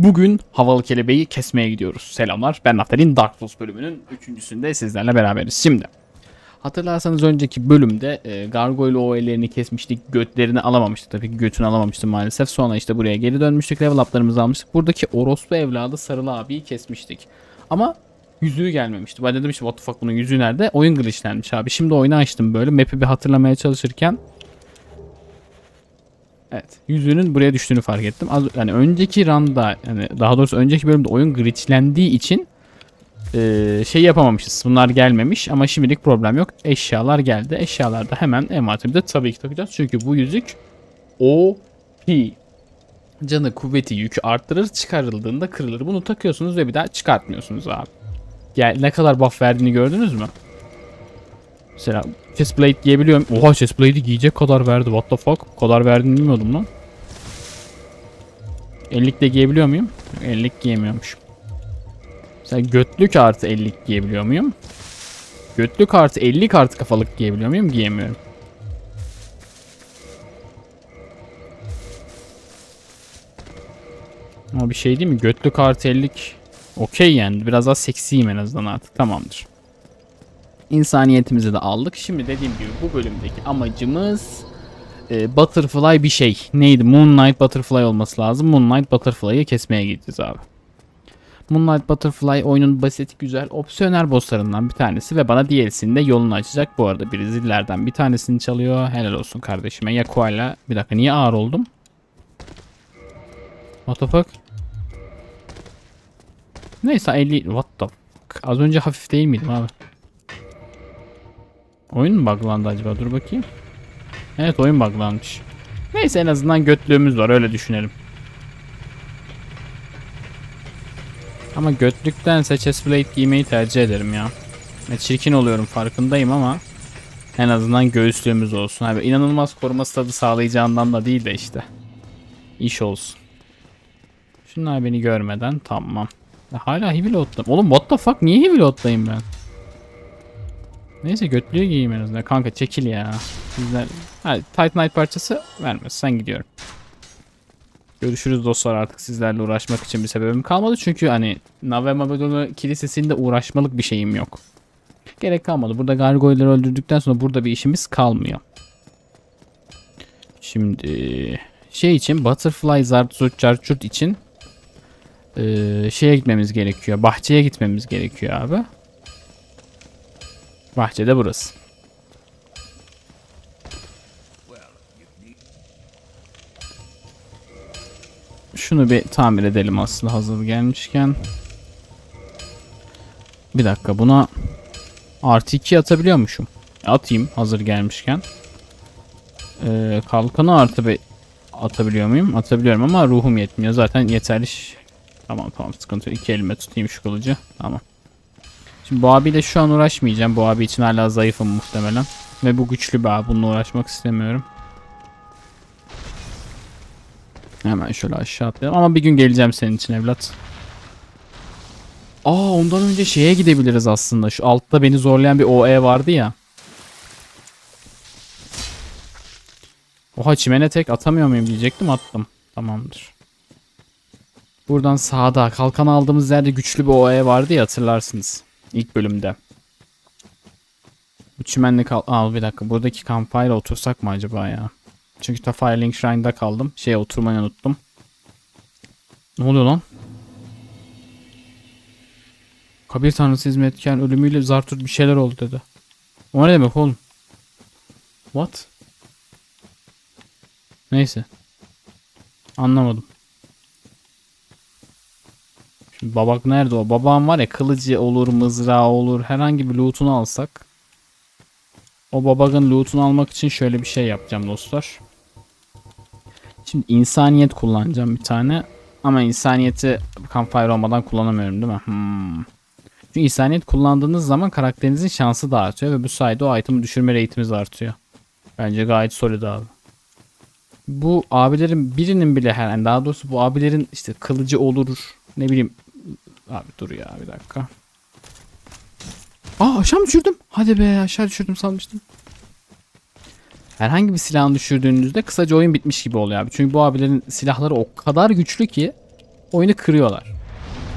Bugün havalı kelebeği kesmeye gidiyoruz. Selamlar. Ben Naftalin Dark Souls bölümünün üçüncüsünde sizlerle beraberiz. Şimdi hatırlarsanız önceki bölümde e, Gargoyle o kesmiştik. Götlerini alamamıştık. Tabii ki götünü alamamıştım maalesef. Sonra işte buraya geri dönmüştük. Level up'larımızı almıştık. Buradaki orospu evladı Sarılı abiyi kesmiştik. Ama yüzüğü gelmemişti. Ben dedim işte what the fuck bunun yüzüğü nerede? Oyun glitchlenmiş abi. Şimdi oyunu açtım böyle. Map'i bir hatırlamaya çalışırken Evet. Yüzüğünün buraya düştüğünü fark ettim. Az, yani önceki randa yani daha doğrusu önceki bölümde oyun glitchlendiği için eee, şey yapamamışız. Bunlar gelmemiş ama şimdilik problem yok. Eşyalar geldi. Eşyalar da hemen envanterimde tabii ki takacağız. Çünkü bu yüzük OP. Canı kuvveti yükü arttırır. Çıkarıldığında kırılır. Bunu takıyorsunuz ve bir daha çıkartmıyorsunuz abi. Gel, ne kadar buff verdiğini gördünüz mü? Mesela chestplate giyebiliyorum. Oha chestplate'i giyecek kadar verdi. What the fuck? Bu kadar verdiğini bilmiyordum lan. 50'lik de giyebiliyor muyum? 50'lik giyemiyormuşum. Mesela götlük artı 50'lik giyebiliyor muyum? Götlük artı 50 artı kafalık giyebiliyor muyum? Giyemiyorum. Ama bir şey değil mi? Götlük artı 50'lik okey yani. Biraz daha seksiyim en azından artık. Tamamdır. İnsaniyetimizi de aldık. Şimdi dediğim gibi bu bölümdeki amacımız e, Butterfly bir şey. Neydi? Moonlight Butterfly olması lazım. Moonlight Butterfly'ı kesmeye gideceğiz abi. Moonlight Butterfly oyunun basit, güzel, opsiyonel bosslarından bir tanesi ve bana DLC'nin de yolunu açacak. Bu arada biri zillerden bir tanesini çalıyor. Helal olsun kardeşime. Yakua'yla bir dakika niye ağır oldum? What the fuck? Neyse 50 what the fuck? Az önce hafif değil miydim abi? Oyun mu buglandı acaba? Dur bakayım. Evet oyun buglanmış. Neyse en azından götlüğümüz var öyle düşünelim. Ama götlüktense chestplate giymeyi tercih ederim ya. Ne çirkin oluyorum farkındayım ama en azından göğüslüğümüz olsun. Abi inanılmaz koruma tadı sağlayacağından da değil de işte. İş olsun. Şunlar beni görmeden tamam. Ya Hala heavy load'dayım. Oğlum what the fuck niye heavy load'dayım ben? Neyse götlüğü giyeyim en azından. Kanka çekil ya. Sizler... Ha, Titan parçası vermez. Sen gidiyorum. Görüşürüz dostlar artık sizlerle uğraşmak için bir sebebim kalmadı. Çünkü hani Nave Mabedon'u kilisesinde uğraşmalık bir şeyim yok. Gerek kalmadı. Burada gargoyle'ları öldürdükten sonra burada bir işimiz kalmıyor. Şimdi şey için Butterfly Zartzurt Charchurt için eee, şeye gitmemiz gerekiyor. Bahçeye gitmemiz gerekiyor abi. Bahçede burası. Şunu bir tamir edelim aslında hazır gelmişken. Bir dakika buna artı 2 atabiliyormuşum. Atayım hazır gelmişken. Ee, kalkanı artı bir atabiliyor muyum? Atabiliyorum ama ruhum yetmiyor. Zaten yeterli. Tamam tamam sıkıntı yok. İki elime tutayım şu kılıcı. Tamam. Şimdi bu abiyle şu an uğraşmayacağım. Bu abi için hala zayıfım muhtemelen. Ve bu güçlü bir abi. Bununla uğraşmak istemiyorum. Hemen şöyle aşağı atlayalım. Ama bir gün geleceğim senin için evlat. Aa ondan önce şeye gidebiliriz aslında. Şu altta beni zorlayan bir OE vardı ya. Oha çimene tek atamıyor muyum diyecektim attım. Tamamdır. Buradan sağda kalkan aldığımız yerde güçlü bir OE vardı ya hatırlarsınız. İlk bölümde. Bu çimenli kal... Aa bir dakika buradaki campfire otursak mı acaba ya? Çünkü ta Firelink Shrine'da kaldım. Şeye oturmayı unuttum. Ne oluyor lan? Kabir tanrısı hizmetken ölümüyle Zartut bir şeyler oldu dedi. O ne demek oğlum? What? Neyse. Anlamadım. Babak nerede o? Babam var ya kılıcı olur, mızrağı olur. Herhangi bir loot'unu alsak. O babagın loot'unu almak için şöyle bir şey yapacağım dostlar. Şimdi insaniyet kullanacağım bir tane. Ama insaniyeti campfire olmadan kullanamıyorum değil mi? Hmm. Çünkü insaniyet kullandığınız zaman karakterinizin şansı da artıyor ve bu sayede o item'ı düşürme rate'imiz artıyor. Bence gayet solid abi. Bu abilerin birinin bile her yani daha doğrusu bu abilerin işte kılıcı olur ne bileyim abi dur ya bir dakika. Aa aşağı mı düşürdüm? Hadi be aşağı düşürdüm sanmıştım. Herhangi bir silahını düşürdüğünüzde kısaca oyun bitmiş gibi oluyor abi. Çünkü bu abilerin silahları o kadar güçlü ki oyunu kırıyorlar.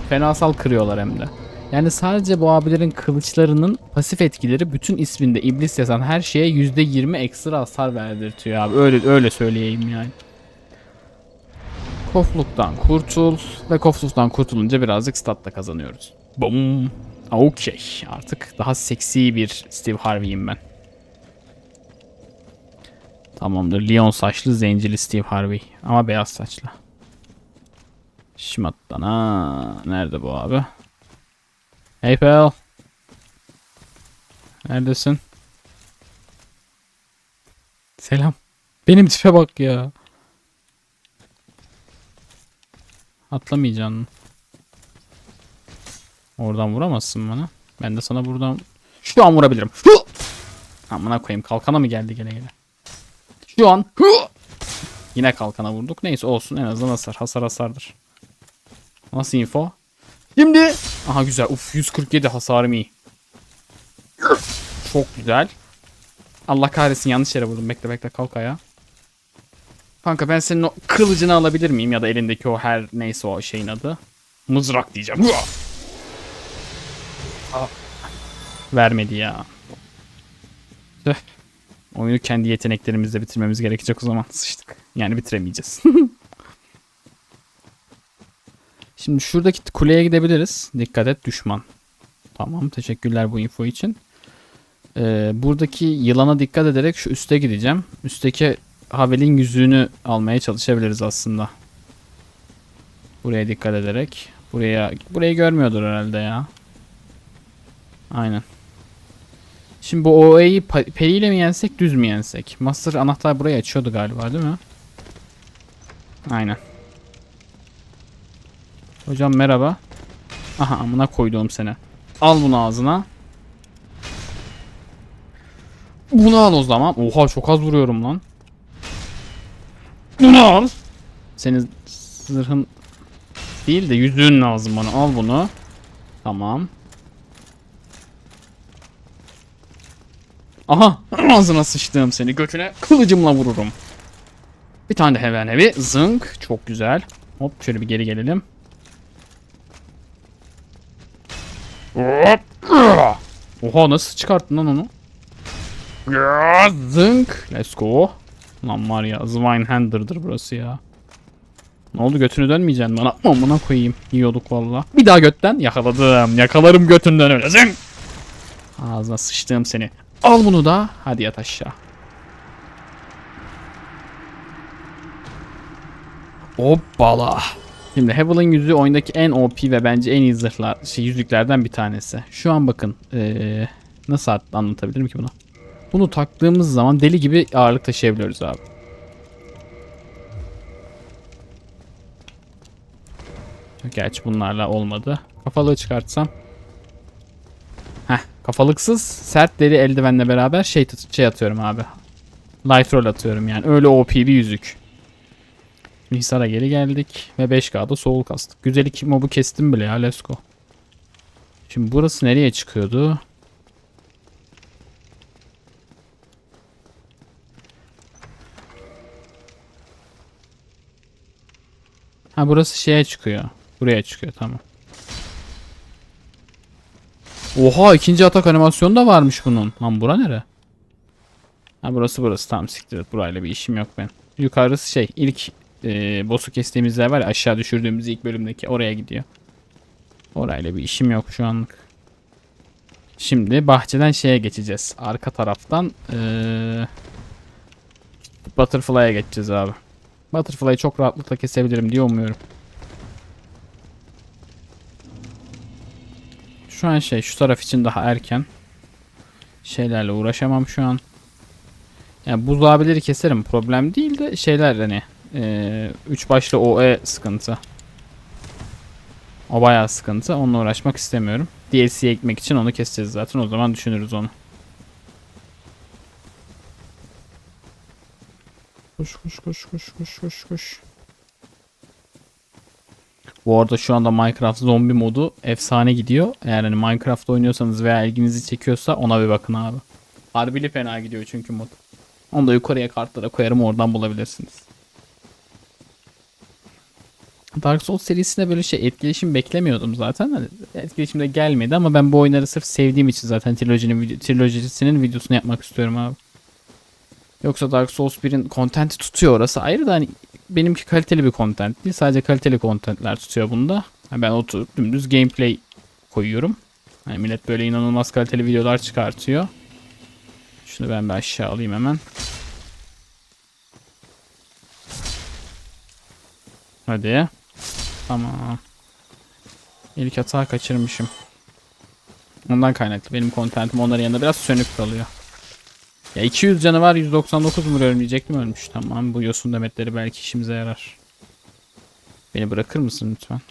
Fenasal kırıyorlar hem de. Yani sadece bu abilerin kılıçlarının pasif etkileri bütün isminde iblis yazan her şeye %20 ekstra hasar verdirtiyor abi. Öyle öyle söyleyeyim yani. Kofluktan kurtul ve kofluktan kurtulunca birazcık stat da kazanıyoruz. Bum. Okey. Artık daha seksi bir Steve Harvey'im ben. Tamamdır. Leon saçlı zencili Steve Harvey. Ama beyaz saçlı. Şmattan ha. Nerede bu abi? Hey pal. Neredesin? Selam. Benim tipe bak ya. Atlamayacaksın. Oradan vuramazsın bana. Ben de sana buradan şu an vurabilirim. Hı! Amına koyayım kalkana mı geldi gene gene? Şu an yine kalkana vurduk. Neyse olsun en azından hasar. Hasar hasardır. Nasıl info? Şimdi aha güzel. Uf 147 hasarım iyi. Çok güzel. Allah kahretsin yanlış yere vurdum. Bekle bekle kalk ayağa. Kanka ben senin o kılıcını alabilir miyim ya da elindeki o her neyse o şeyin adı. Mızrak diyeceğim. Aa. Vermedi ya. Tüh. Oyunu kendi yeteneklerimizle bitirmemiz gerekecek o zaman. Sıçtık. Yani bitiremeyeceğiz. Şimdi şuradaki kuleye gidebiliriz. Dikkat et düşman. Tamam teşekkürler bu info için. Ee, buradaki yılana dikkat ederek şu üste gideceğim. Üstteki Havel'in yüzüğünü almaya çalışabiliriz aslında. Buraya dikkat ederek. Buraya burayı görmüyordur herhalde ya. Aynen. Şimdi bu OA'yı periyle mi yensek düz mü yensek? Master anahtar burayı açıyordu galiba değil mi? Aynen. Hocam merhaba. Aha amına koyduğum seni. Al bunu ağzına. Bunu al o zaman. Oha çok az vuruyorum lan. Bunu. Senin zırhın değil de yüzüğün lazım bana. Al bunu. Tamam. Aha ağzına sıçtım seni götüne kılıcımla vururum. Bir tane de hemen evi zınk çok güzel. Hop şöyle bir geri gelelim. Hop. Oha nasıl çıkarttın lan onu? Zınk. Let's go. Lan var ya Zweinhander'dır burası ya. Ne oldu götünü dönmeyeceksin bana? Amına koyayım. Yiyorduk valla. Bir daha götten yakaladım. Yakalarım götünden öyle. Zınk. Ağzına sıçtığım seni. Al bunu da. Hadi yat aşağı. Hoppala. Şimdi Havel'ın yüzüğü oyundaki en OP ve bence en iyi zırhlar, şey, yüzüklerden bir tanesi. Şu an bakın. Ee, nasıl anlatabilirim ki bunu? Bunu taktığımız zaman deli gibi ağırlık taşıyabiliyoruz abi. Gerçi bunlarla olmadı. Kafalığı çıkartsam. Heh, kafalıksız sert deri eldivenle beraber şey, şey atıyorum abi. Light roll atıyorum yani. Öyle OP bir yüzük. Hisar'a geri geldik. Ve 5K'da soul kastık. Güzel iki mobu kestim bile ya. Let's go. Şimdi burası nereye çıkıyordu? Ha burası şeye çıkıyor. Buraya çıkıyor tamam. Oha ikinci atak animasyonu da varmış bunun. Lan bura nere? Ha burası burası tamam siktir et. Burayla bir işim yok ben. Yukarısı şey ilk e, boss'u kestiğimiz yer var ya aşağı düşürdüğümüz ilk bölümdeki oraya gidiyor. Orayla bir işim yok şu anlık. Şimdi bahçeden şeye geçeceğiz. Arka taraftan e, Butterfly'a geçeceğiz abi. Butterfly'ı çok rahatlıkla kesebilirim diye umuyorum. Şu an şey şu taraf için daha erken. Şeylerle uğraşamam şu an. Yani buz abileri keserim problem değil de şeyler hani eee, üç başlı OE sıkıntı. O bayağı sıkıntı. Onunla uğraşmak istemiyorum. DLC'ye gitmek için onu keseceğiz zaten. O zaman düşünürüz onu. Koş koş koş koş koş koş koş. Bu arada şu anda Minecraft zombi modu efsane gidiyor. Eğer hani Minecraft oynuyorsanız veya ilginizi çekiyorsa ona bir bakın abi. Harbili fena gidiyor çünkü mod. Onu da yukarıya kartlara koyarım oradan bulabilirsiniz. Dark Souls serisinde böyle şey etkileşim beklemiyordum zaten. Hani etkileşim de gelmedi ama ben bu oyunları sırf sevdiğim için zaten trilojinin trilojisinin videosunu yapmak istiyorum abi. Yoksa Dark Souls 1'in kontenti tutuyor orası ayrı da hani benimki kaliteli bir content değil. Sadece kaliteli contentler tutuyor bunda. Ha, Ben oturup dümdüz gameplay koyuyorum. Hani millet böyle inanılmaz kaliteli videolar çıkartıyor. Şunu ben bir aşağı alayım hemen. Hadi. Tamam. İlk hata kaçırmışım. Ondan kaynaklı. Benim kontentim onların yanında biraz sönük kalıyor. Ya 200 canı var 199 vuruyorum diyecektim ölmüş. Tamam bu yosun demetleri belki işimize yarar. Beni bırakır mısın lütfen?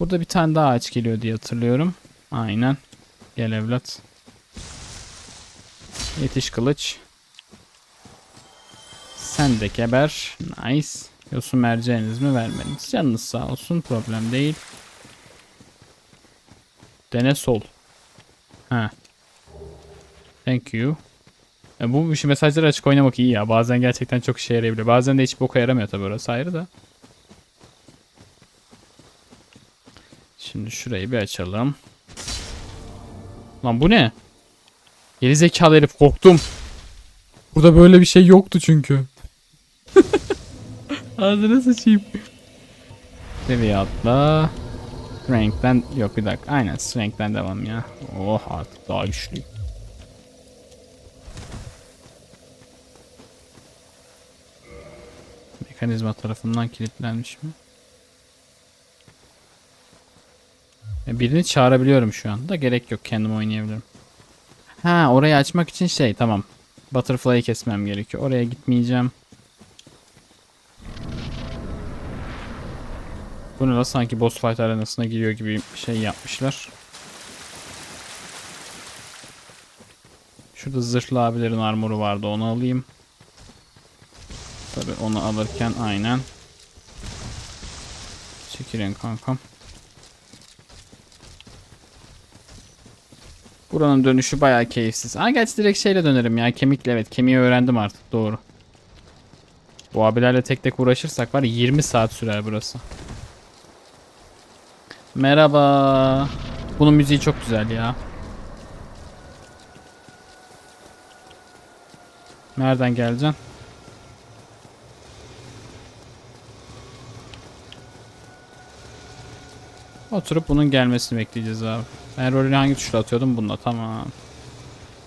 Burada bir tane daha ağaç geliyor diye hatırlıyorum. Aynen. Gel evlat. Yetiş kılıç. Sen de geber. Nice. Yosun merceğiniz mi vermediniz. Canınız sağ olsun problem değil. Dene sol. Ha. Thank you. E bu şu mesajları açık oynamak iyi ya. Bazen gerçekten çok işe yarayabiliyor. Bazen de hiç boka yaramıyor tabii orası ayrı da. Şimdi şurayı bir açalım. Lan bu ne? Geri zekalı herif korktum. Burada böyle bir şey yoktu çünkü. Ağzına sıçayım. Seviye atla. Strength'den yok bir dakika. Aynen Strength'den devam ya. Oh artık daha güçlüyüm. Mekanizma tarafından kilitlenmiş mi? Ya birini çağırabiliyorum şu anda. Gerek yok kendim oynayabilirim. Ha orayı açmak için şey tamam. Butterfly'ı kesmem gerekiyor. Oraya gitmeyeceğim. Bunu da sanki boss fight arenasına giriyor gibi bir şey yapmışlar. Şurada zırhlı abilerin armoru vardı onu alayım. Tabi onu alırken aynen. Çekilin kankam. Buranın dönüşü bayağı keyifsiz. Ha gerçi direkt şeyle dönerim ya. Kemikle evet. Kemiği öğrendim artık doğru. Bu abilerle tek tek uğraşırsak var ya 20 saat sürer burası. Merhaba. Bunun müziği çok güzel ya. Nereden geleceksin? Oturup bunun gelmesini bekleyeceğiz abi. Ben rolünü hangi tuşla atıyordum? Bununla tamam.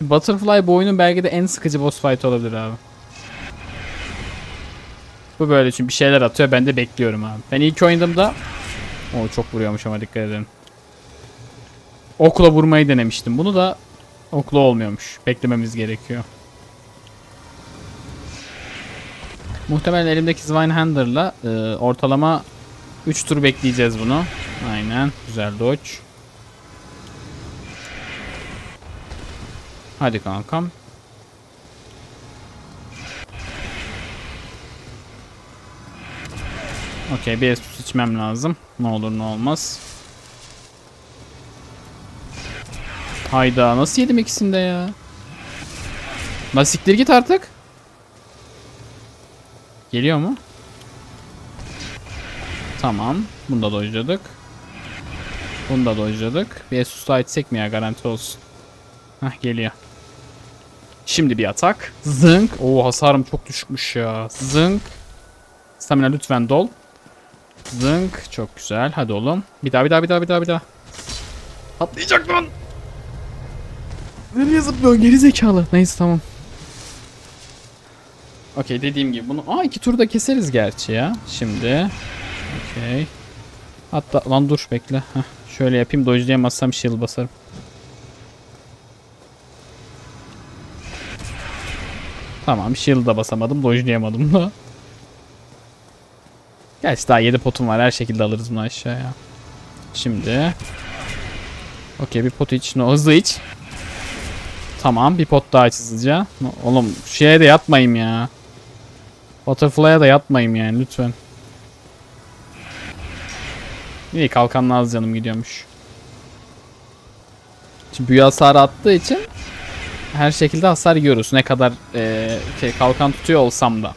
Butterfly bu oyunun belki de en sıkıcı boss fight olabilir abi. Bu böyle çünkü bir şeyler atıyor ben de bekliyorum abi. Ben ilk oynadığımda o çok vuruyormuş ama dikkat edin. Okla vurmayı denemiştim. Bunu da okla olmuyormuş. Beklememiz gerekiyor. Muhtemelen elimdeki Zwinehander'la e, ortalama 3 tur bekleyeceğiz bunu. Aynen. Güzel dodge. Hadi kankam. Okey bir estus içmem lazım. Ne olur ne olmaz. Hayda nasıl yedim ikisinde ya? Lan siktir git artık. Geliyor mu? Tamam. Bunu da dojladık. Bunu da dojladık. Bir Asus daha içsek mi ya garanti olsun. Hah geliyor. Şimdi bir atak. Zınk. Oo hasarım çok düşükmüş ya. Zınk. Stamina lütfen dol. Zınk. Çok güzel. Hadi oğlum. Bir daha bir daha bir daha bir daha bir daha. Atlayacak lan. Nereye zıplıyorsun geri zekalı. Neyse tamam. Okey dediğim gibi bunu. Aa iki turda keseriz gerçi ya. Şimdi. Okey. Hatta lan dur bekle. Heh, şöyle yapayım dojlayamazsam shield basarım. Tamam shield'a basamadım dojlayamadım da. Gerçi daha 7 potum var her şekilde alırız bunu aşağıya. Şimdi. Okey bir pot iç. No, hızlı iç. Tamam bir pot daha iç hızlıca. Oğlum şeye de yatmayayım ya. Butterfly'a da yatmayayım yani lütfen. İyi kalkanla az canım gidiyormuş. Şimdi büyü hasarı attığı için her şekilde hasar yiyoruz. Ne kadar eee, şey, kalkan tutuyor olsam da.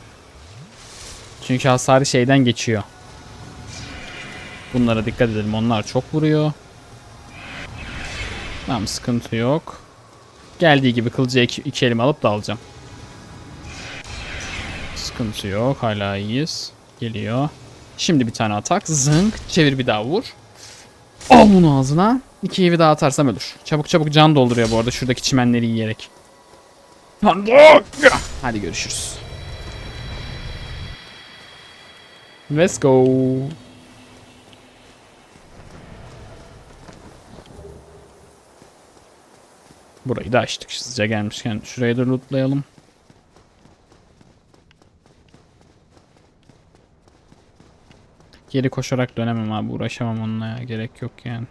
Çünkü hasarı şeyden geçiyor. Bunlara dikkat edelim. Onlar çok vuruyor. Tamam sıkıntı yok. Geldiği gibi kılıcı iki, iki elime alıp da alacağım. Sıkıntı yok. Hala iyiyiz. Geliyor. Şimdi bir tane atak. Zınk. Çevir bir daha vur. Al bunu ağzına. İki evi daha atarsam ölür. Çabuk çabuk can dolduruyor bu arada şuradaki çimenleri yiyerek. Hadi görüşürüz. Let's go. Burayı da açtık hızlıca gelmişken. Şurayı da lootlayalım. Geri koşarak dönemem abi. Uğraşamam onunla ya. Gerek yok yani.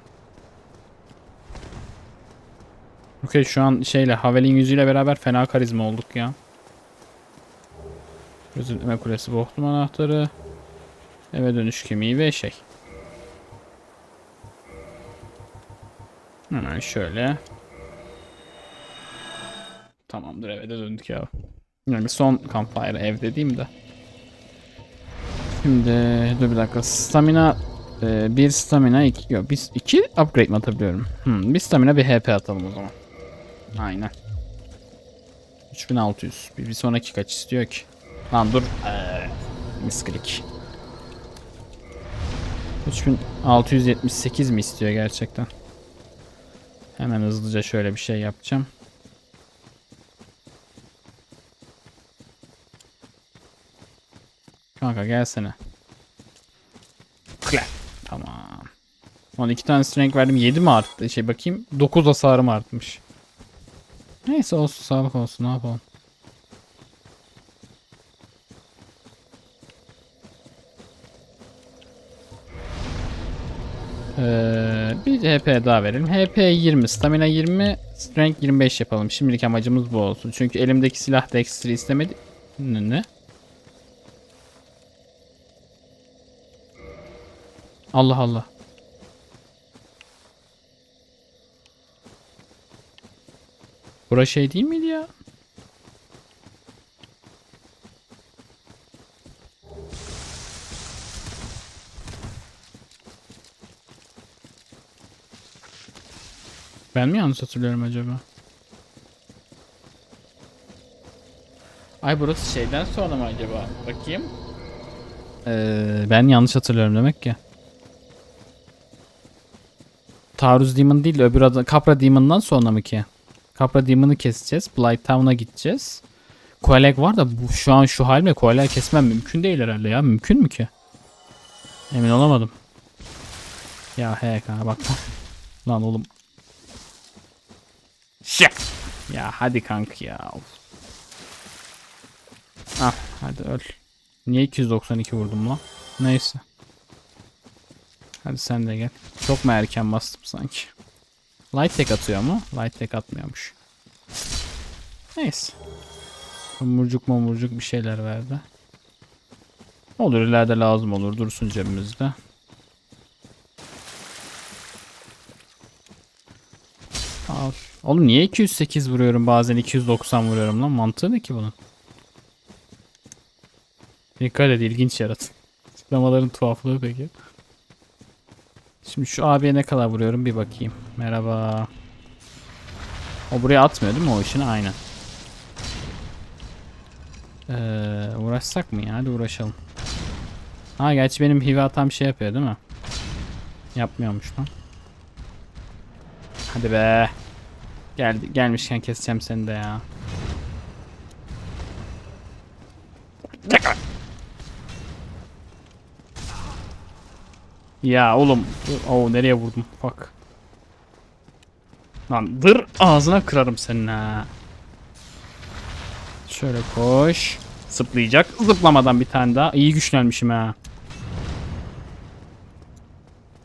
Okey şu an şeyle Havel'in yüzüyle beraber fena karizma olduk ya. Gözülme kulesi bohtum anahtarı. Eve dönüş kemiği ve şey. Hemen şöyle. Tamamdır eve de döndük ya. Yani son campfire ev dediğim de. Şimdi dur bir dakika. Stamina e, bir stamina iki yok biz iki upgrade mi atabiliyorum? Hmm, bir stamina bir HP atalım o zaman. Aynen. 3600. Bir, bir sonraki kaç istiyor ki? Lan dur. Ee, misklik. 3678 mi istiyor gerçekten? Hemen hızlıca şöyle bir şey yapacağım. Kanka gelsene. Kla. Tamam. Ona iki tane strength verdim. 7 mi arttı? Şey bakayım. 9 hasarım artmış. Neyse olsun sağlık olsun ne yapalım. Ee, bir HP daha verelim. HP 20, stamina 20, strength 25 yapalım. Şimdilik amacımız bu olsun. Çünkü elimdeki silah dexter'i istemedi. Ne? Allah Allah. Bura şey değil miydi ya? Ben mi yanlış hatırlıyorum acaba? Ay burası şeyden sonra mı acaba? Bakayım. Ee, ben yanlış hatırlıyorum demek ki. Taarruz Demon değil de öbür adı Capra Demon'dan sonra mı ki? Capra Demon'ı keseceğiz. Blight Town'a gideceğiz. Koaleg var da bu, şu an şu halimle Koaleg kesmem mümkün değil herhalde ya. Mümkün mü ki? Emin olamadım. Ya kanka bak. Lan oğlum. Şak. Ya hadi kanka ya. Ah hadi öl. Niye 292 vurdum lan? Neyse. Hadi sen de gel. Çok mu erken bastım sanki? Light tek atıyor mu? Light tek atmıyormuş. Neyse. Mumurcuk mumurcuk bir şeyler verdi. Olur ileride lazım olur. Dursun cebimizde. Al. Oğlum niye 208 vuruyorum bazen 290 vuruyorum lan? Mantığı ne ki bunun? Dikkat et ilginç yarat. Tıklamaların tuhaflığı peki. Şimdi şu abiye ne kadar vuruyorum bir bakayım. Merhaba. O buraya atmıyor değil mi o işini? Aynen. Ee, uğraşsak mı ya? Hadi uğraşalım. Ha gerçi benim hive atam şey yapıyor değil mi? Yapmıyormuş lan. Hadi be. Geldi, gelmişken keseceğim seni de ya. Ya oğlum. Oo nereye vurdum? Fuck. Lan dır ağzına kırarım senin ha. Şöyle koş. Zıplayacak. Zıplamadan bir tane daha. İyi güçlenmişim ha.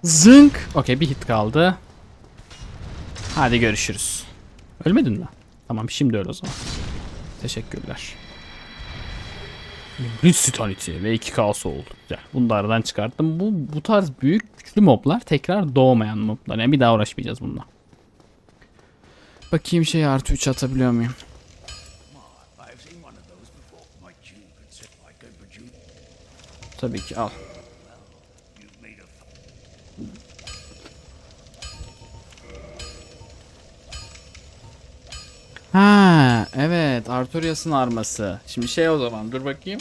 Zınk. Okey bir hit kaldı. Hadi görüşürüz. Ölmedin mi? Tamam şimdi öl o zaman. Teşekkürler. Blitzcitality ve 2 kaos oldu. Güzel. Bunu da aradan çıkarttım. Bu, bu tarz büyük güçlü moblar tekrar doğmayan moblar. Yani bir daha uğraşmayacağız bununla. Bakayım şey artı 3 atabiliyor muyum? Tabii ki al. Evet Artorias'ın arması. Şimdi şey o zaman dur bakayım.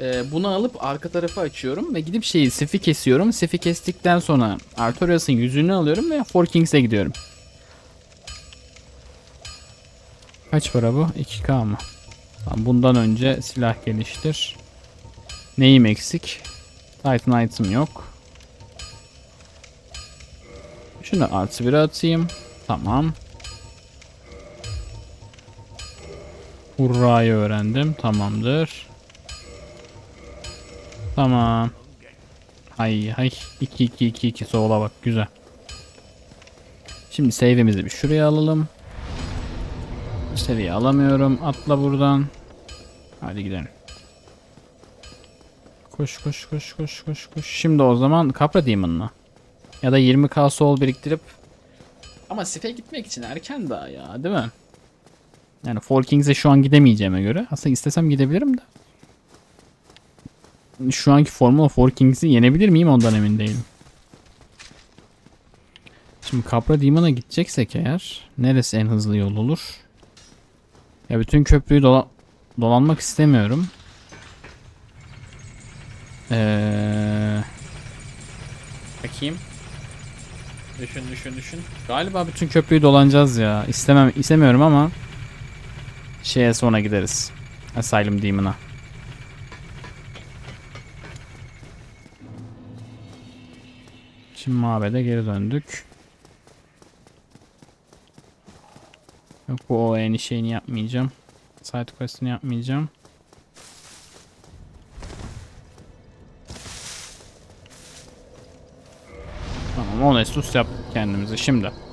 Ee, bunu alıp arka tarafı açıyorum ve gidip şeyi Sif'i kesiyorum. Sif'i kestikten sonra Artorias'ın yüzünü alıyorum ve Four Kings'e gidiyorum. Kaç para bu? 2K mı? Bundan önce silah geliştir. Neyim eksik? Titan yok. Şunu artı bir atayım. Tamam. Hurra'yı öğrendim. Tamamdır. Tamam. Hay hay. 2 2 2 2 sola bak güzel. Şimdi save'imizi bir şuraya alalım. Seviye alamıyorum. Atla buradan. Hadi gidelim. Koş koş koş koş koş koş. Şimdi o zaman Capra Demon'la. Ya da 20k sol biriktirip ama Sif'e gitmek için erken daha ya değil mi? Yani Four Kings'e şu an gidemeyeceğime göre aslında istesem gidebilirim de. Şu anki formula Four Kings'i yenebilir miyim ondan emin değilim. Şimdi Capra Demon'a gideceksek eğer neresi en hızlı yol olur? Ya bütün köprüyü dola- dolanmak istemiyorum. Ee, bakayım. Düşün düşün düşün. Galiba bütün köprüyü dolanacağız ya. İstemem istemiyorum ama şeye sonra gideriz. Asylum Demon'a. Şimdi mabede geri döndük. Yok bu o en şeyini yapmayacağım. Side quest'ini yapmayacağım. Tamam Onestus yaptık kendimizi şimdi.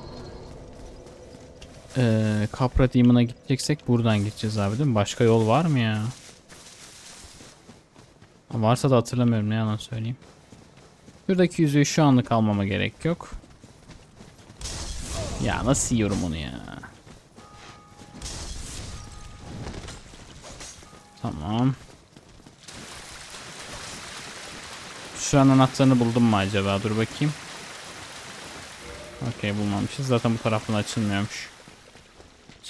Ee, Capra Demon'a gideceksek buradan gideceğiz abi değil mi? Başka yol var mı ya? Varsa da hatırlamıyorum ne yalan söyleyeyim. Şuradaki yüzüğü şu anlık almama gerek yok. Ya nasıl yiyorum onu ya? Tamam. Şu an anahtarını buldum mu acaba? Dur bakayım. Okey bulmamışız. Zaten bu taraftan açılmıyormuş.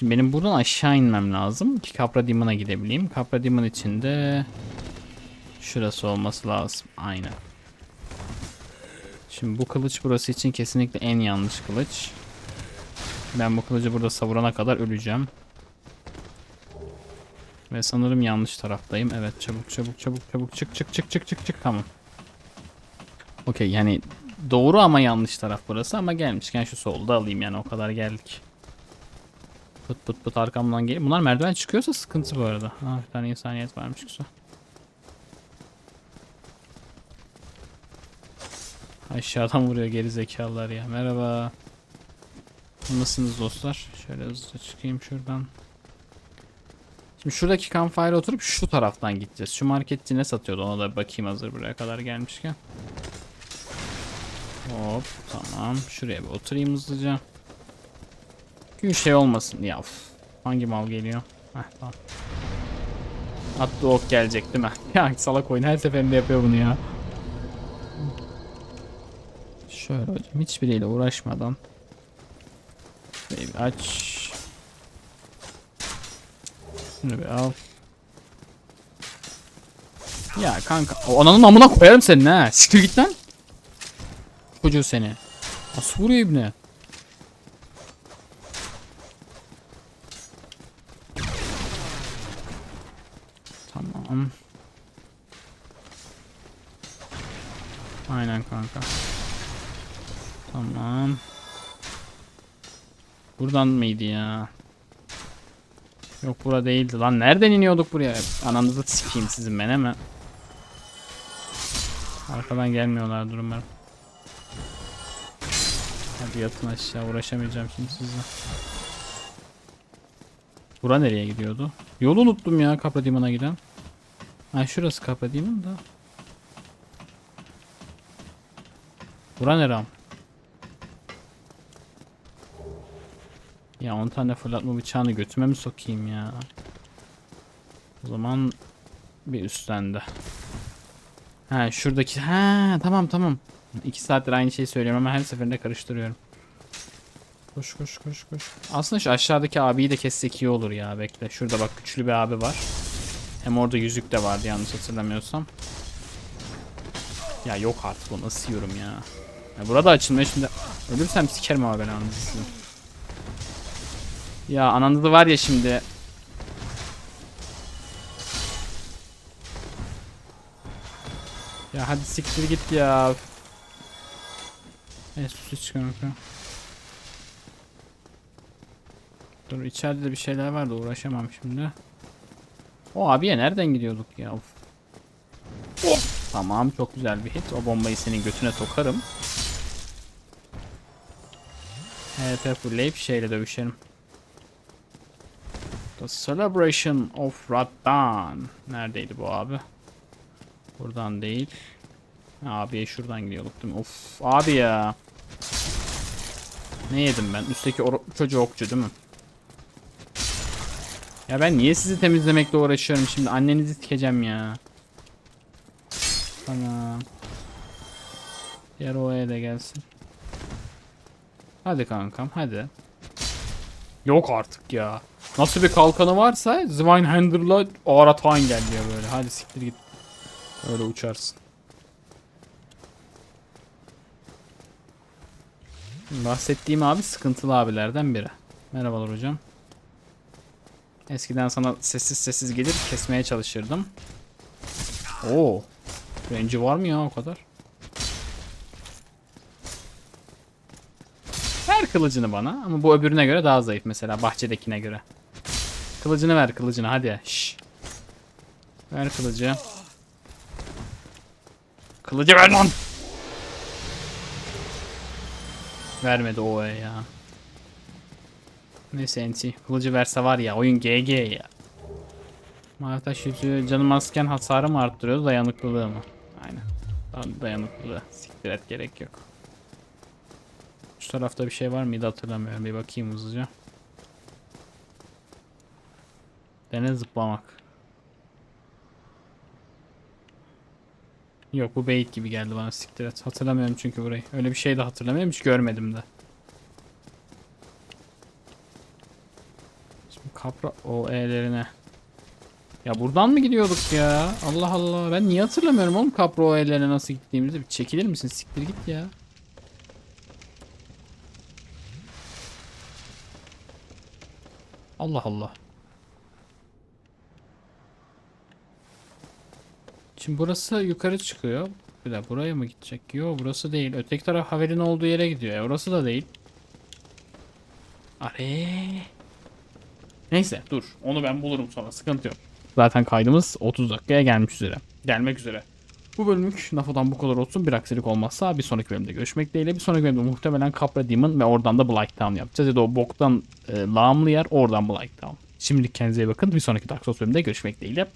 Şimdi benim buradan aşağı inmem lazım ki Capra Demon'a gidebileyim. Capra Demon içinde şurası olması lazım. Aynen. Şimdi bu kılıç burası için kesinlikle en yanlış kılıç. Ben bu kılıcı burada savurana kadar öleceğim. Ve sanırım yanlış taraftayım. Evet çabuk çabuk çabuk çabuk çık çık çık çık çık çık tamam. Okey yani doğru ama yanlış taraf burası ama gelmişken şu solda alayım yani o kadar geldik. Pıt pıt pıt arkamdan gel. Bunlar merdiven çıkıyorsa sıkıntı bu arada. Ha bir tane insaniyet varmış güzel. Aşağıdan vuruyor geri zekalılar ya. Merhaba. Nasılsınız dostlar? Şöyle hızlıca çıkayım şuradan. Şimdi şuradaki campfire'a oturup şu taraftan gideceğiz. Şu marketçi ne satıyordu ona da bakayım hazır buraya kadar gelmişken. Hop tamam. Şuraya bir oturayım hızlıca. Gün şey olmasın. Ya uf. Hangi mal geliyor? Heh tamam. Atlı ok gelecek değil mi? ya salak oyun her seferinde yapıyor bunu ya. Şöyle hocam hiçbiriyle uğraşmadan. Şurayı bir aç. Şunu bir al. Ya kanka o ananın amına koyarım seni ha. Siktir git lan. Çocuğu seni. Vuruyor ibne? Tamam. Aynen kanka. Tamam. Buradan mıydı ya? Yok bura değildi lan. Nereden iniyorduk buraya? Ananızı sikeyim sizin ben hemen. Arkadan gelmiyorlar umarım. Hadi yatın aşağı uğraşamayacağım şimdi sizle. Bura nereye gidiyordu? Yolu unuttum ya Capra Demon'a giden. Ha şurası Capra Demon da. Bura nere? Ya 10 tane fırlatma bıçağını götüme mi sokayım ya? O zaman bir üstten de. Ha şuradaki ha tamam tamam. 2 saattir aynı şeyi söylüyorum ama her seferinde karıştırıyorum. Koş koş koş koş. Aslında şu aşağıdaki abiyi de kessek iyi olur ya bekle. Şurada bak güçlü bir abi var. Hem orada yüzük de vardı yanlış hatırlamıyorsam. Ya yok artık o nasıl yiyorum ya. ya burada açılmıyor şimdi. Ölürsem sikerim ama ben anasını. Ya ananızı var ya şimdi. Ya hadi siktir git ya. Evet süsü çıkıyorum. Dur içeride de bir şeyler vardı uğraşamam şimdi. O abiye nereden gidiyorduk ya? Of. Tamam çok güzel bir hit. O bombayı senin götüne sokarım. HP fullleyip şeyle dövüşelim. The Celebration of Raddan. Neredeydi bu abi? Buradan değil. Abiye şuradan gidiyorduk değil mi? Of abi ya. Ne yedim ben? Üstteki çocuğu okçu değil mi? Ya ben niye sizi temizlemekle uğraşıyorum şimdi? Annenizi sikeceğim ya. Tamam. Diğer OE de gelsin. Hadi kankam hadi. Yok artık ya. Nasıl bir kalkanı varsa Zwinehander'la ağır atağın gel diyor böyle. Hadi siktir git. Öyle uçarsın. Bahsettiğim abi sıkıntılı abilerden biri. Merhabalar hocam. Eskiden sana sessiz sessiz gelir kesmeye çalışırdım. Oo. Range'i var mı ya o kadar? Ver kılıcını bana ama bu öbürüne göre daha zayıf mesela bahçedekine göre. Kılıcını ver kılıcını hadi. Şş. Ver kılıcı. Kılıcı ver lan. Vermedi o ya. Neyse NT. Kılıcı verse var ya oyun GG ya. Martaş yüzüğü canım azken hasarı mı arttırıyor dayanıklılığı mı? Aynen. Daha dayanıklılığı. Siktir et gerek yok. Şu tarafta bir şey var mıydı hatırlamıyorum. Bir bakayım hızlıca. Dene zıplamak. Yok bu bait gibi geldi bana siktir et. Hatırlamıyorum çünkü burayı. Öyle bir şey de hatırlamıyorum hiç görmedim de. Şimdi kapra o e'lerine. Ya buradan mı gidiyorduk ya? Allah Allah. Ben niye hatırlamıyorum oğlum kapra o e'lerine nasıl gittiğimizi. Bir çekilir misin? Siktir git ya. Allah Allah. Şimdi burası yukarı çıkıyor. Bir de buraya mı gidecek? Yo burası değil. Öteki taraf haberin olduğu yere gidiyor. Ya. Orası da değil. Are. Neyse dur. Onu ben bulurum sonra. Sıkıntı yok. Zaten kaydımız 30 dakikaya gelmiş üzere. Gelmek üzere. Bu bölümlük Nafo'dan bu kadar olsun. Bir aksilik olmazsa bir sonraki bölümde görüşmek dileğiyle. Bir sonraki bölümde muhtemelen Capra Demon ve oradan da Black Town yapacağız. Ya da o boktan e, lağımlı yer oradan Black Town. Şimdilik kendinize iyi bakın. Bir sonraki Dark Souls bölümünde görüşmek dileğiyle.